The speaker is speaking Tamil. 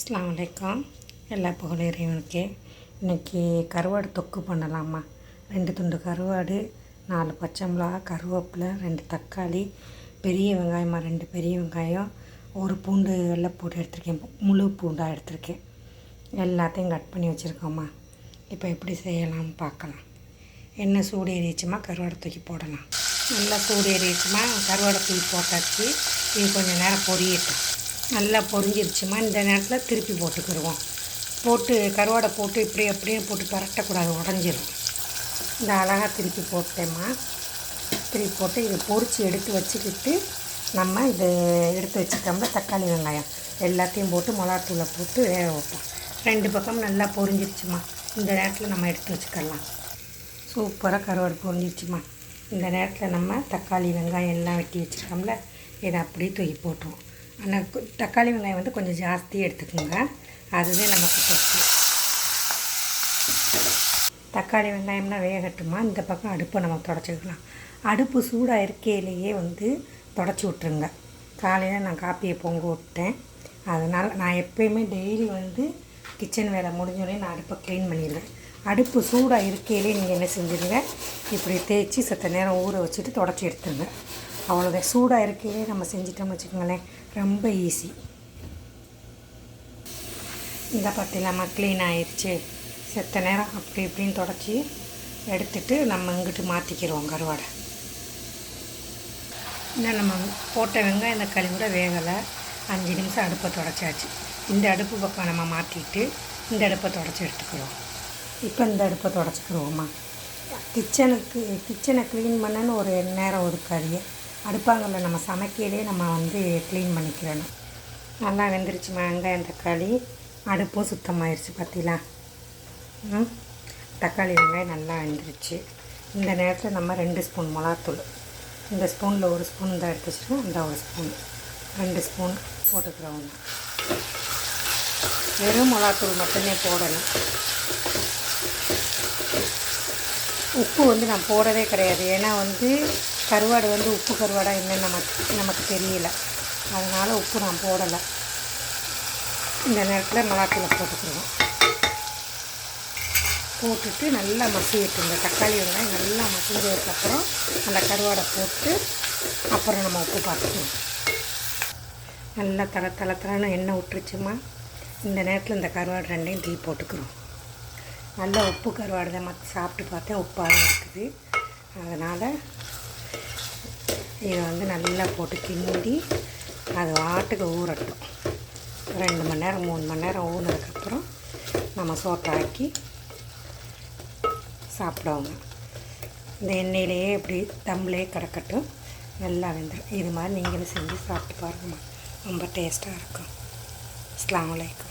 அஸ்லாம் வலைக்கம். எல்லா புகழும் இறைவனுக்கே. இன்றைக்கி கருவாடு தொக்கு பண்ணலாமா? ரெண்டு துண்டு கருவாடு நாலு பச்சை மிளகா கருவேப்பிலை ரெண்டு தக்காளி பெரிய வெங்காயமாக ரெண்டு பெரிய வெங்காயம் ஒரு பூண்டு வெள்ளைப்பூண்டு எடுத்திருக்கேன். முழு பூண்டாக எடுத்திருக்கேன். எல்லாத்தையும் கட் பண்ணி வச்சுருக்கோம்மா இப்போ எப்படி செய்யலாம்னு பார்க்கலாம். எண்ணெய் சூடு ஏறிச்சுமா கருவாடை தூக்கி போடலாம். நல்லா சூடு ஏறிச்சுமா கருவாடை தூக்கி போட்டாச்சு. இது கொஞ்சம் நேரம் பொரியட்டும். நல்லா பொரிஞ்சிருச்சுமா. இந்த நேரத்தில் திருப்பி போட்டுக்கிடுவோம் போட்டு கருவாடை போட்டு இப்படி அப்படியே போட்டு பரட்டக்கூடாது உடஞ்சிரும். இந்த அழகாக திருப்பி போட்டேம்மா. திருப்பி போட்டு இதை பொரித்து எடுத்து வச்சுக்கிட்டு நம்ம இது எடுத்து வச்சுட்டோம்னா தக்காளி வெங்காயம் எல்லாத்தையும் போட்டு மிளகாத்தூளை போட்டு வேக வைப்போம். ரெண்டு பக்கம் நல்லா பொரிஞ்சிருச்சுமா. இந்த நேரத்தில் நம்ம எடுத்து வச்சுக்கலாம். சூப்பராக கருவாடு பொரிஞ்சிருச்சுமா. இந்த நேரத்தில் நம்ம தக்காளி வெங்காயம் எல்லாம் வெட்டி வச்சுருக்கோம்ல இதை அப்படியே தூக்கி போட்டுருவோம். ஆனால் தக்காளி வெங்காயம் வந்து கொஞ்சம் ஜாஸ்தியாக எடுத்துக்கோங்க. அதுவே நமக்கு தொக்கு தக்காளி வெங்காயம்னா வேகட்டுமா? இந்த பக்கம் அடுப்பை நம்ம தொடச்சிக்கலாம். அடுப்பு சூடாக இருக்கையிலேயே வந்து தொடச்சி விட்ருங்க காலையில் நான் காப்பியை பொங்க விட்டேன். அதனால் நான் எப்பயுமே டெய்லி வந்து கிச்சன் வேலை முடிஞ்சோடனே நான் அடுப்பை க்ளீன் பண்ணிடுவேன். அடுப்பு சூடாக இருக்கையிலே நீங்கள் என்ன செஞ்சுருங்க? இப்படி தேய்ச்சி சத்த நேரம் ஊற வச்சுட்டு தொடச்சி எடுத்துருங்க. அவ்வளோதான் சூடாக இருக்கையிலே நம்ம செஞ்சிட்டோம்னு வச்சுக்கோங்களேன். ரொம்ப ஈஸி இந்த பார்த்திலாமா க்ளீன் ஆயிடுச்சு செத்த நேரம் அப்படி இப்படின்னு தொடச்சி எடுத்துட்டு நம்ம இங்கிட்டு மாற்றிக்கிறோம் கருவாடை. இன்னும் நம்ம போட்ட வெங்காயம் இந்த களி கூட வேகலை. அஞ்சு நிமிஷம் அடுப்பை தொடச்சாச்சு. இந்த அடுப்பு பக்கம் நம்ம மாற்றிட்டு இந்த அடுப்பை தொடச்சி எடுத்துக்கிறோம் இப்போ இந்த அடுப்பை தொடச்சிக்கிறோமா கிச்சனுக்கு கிச்சனை க்ளீன் பண்ணன்னு ஒரு நேரம் ஒதுக்காதீங்க. அடுப்பாங்கல்ல நம்ம சமைக்கையிலே நம்ம வந்து க்ளீன் பண்ணிக்கிறணும். நல்லா வெந்துருச்சுமா வெங்காயம் தக்காளி. அடுப்பும் சுத்தமாயிருச்சு பார்த்தீங்களா ம்? தக்காளி வெங்காயம் நல்லா வெந்துருச்சு. இந்த நேரத்தில் நம்ம ரெண்டு ஸ்பூன் மிளகாத்தூள். இந்த ஸ்பூனில் ஒரு ஸ்பூன் தான் எடுத்து வச்சுருக்கோம் இந்த ஒரு ஸ்பூன். ரெண்டு ஸ்பூன் போட்டுக்கிறோம் வெறும் மிளகாத்தூள் மட்டுமே போடணும். உப்பு வந்து நான் போடவே கிடையாது. ஏன்னா வந்து கருவாடு வந்து உப்பு கருவாடாக என்னன்னு நமக்கு நமக்கு தெரியல. அதனால் உப்பு நான் போடலை. இந்த நேரத்தில் மிளகாத்தூளை போட்டுக்கிடுவோம் போட்டுட்டு நல்லா மசியட்டுங்க தக்காளி வெங்காயம் நல்லா மசிஞ்சதுக்கப்புறம் அந்த கருவாடை போட்டு அப்புறம் நம்ம உப்பு பார்த்துக்குவோம் நல்லா தல தளத்தலன்னு எண்ணெய் விட்டுருச்சுமா இந்த நேரத்தில் இந்த கருவாடு ரெண்டையும் தீ போட்டுக்கிறோம். நல்லா உப்பு கருவாடு தான் மற்ற சாப்பிட்டு பார்த்தேன் உப்பாக இருக்குது. அதனால் இதை வந்து நல்லா போட்டு கிண்டி அது வாட்டுக்கு ஊறட்டும். ரெண்டு மணி நேரம் மூணு மணி நேரம் ஊறினதுக்கப்புறம் நம்ம சோத்தை ஆக்கி இந்த எண்ணெயிலேயே இப்படி தம்லே கிடக்கட்டும். நல்லா வெந்துடும். இது மாதிரி நீங்களும் செஞ்சு சாப்பிட்டு பாருங்கம்மா. ரொம்ப டேஸ்ட்டாக இருக்கும். அஸ்லாம் வலைக்கம்